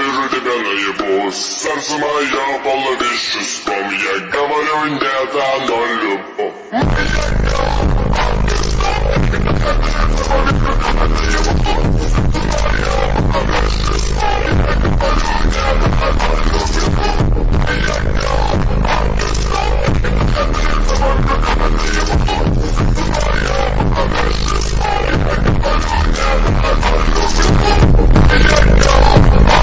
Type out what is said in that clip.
river de Belarus Senza maya bolla vicious from ya Governor in death and all of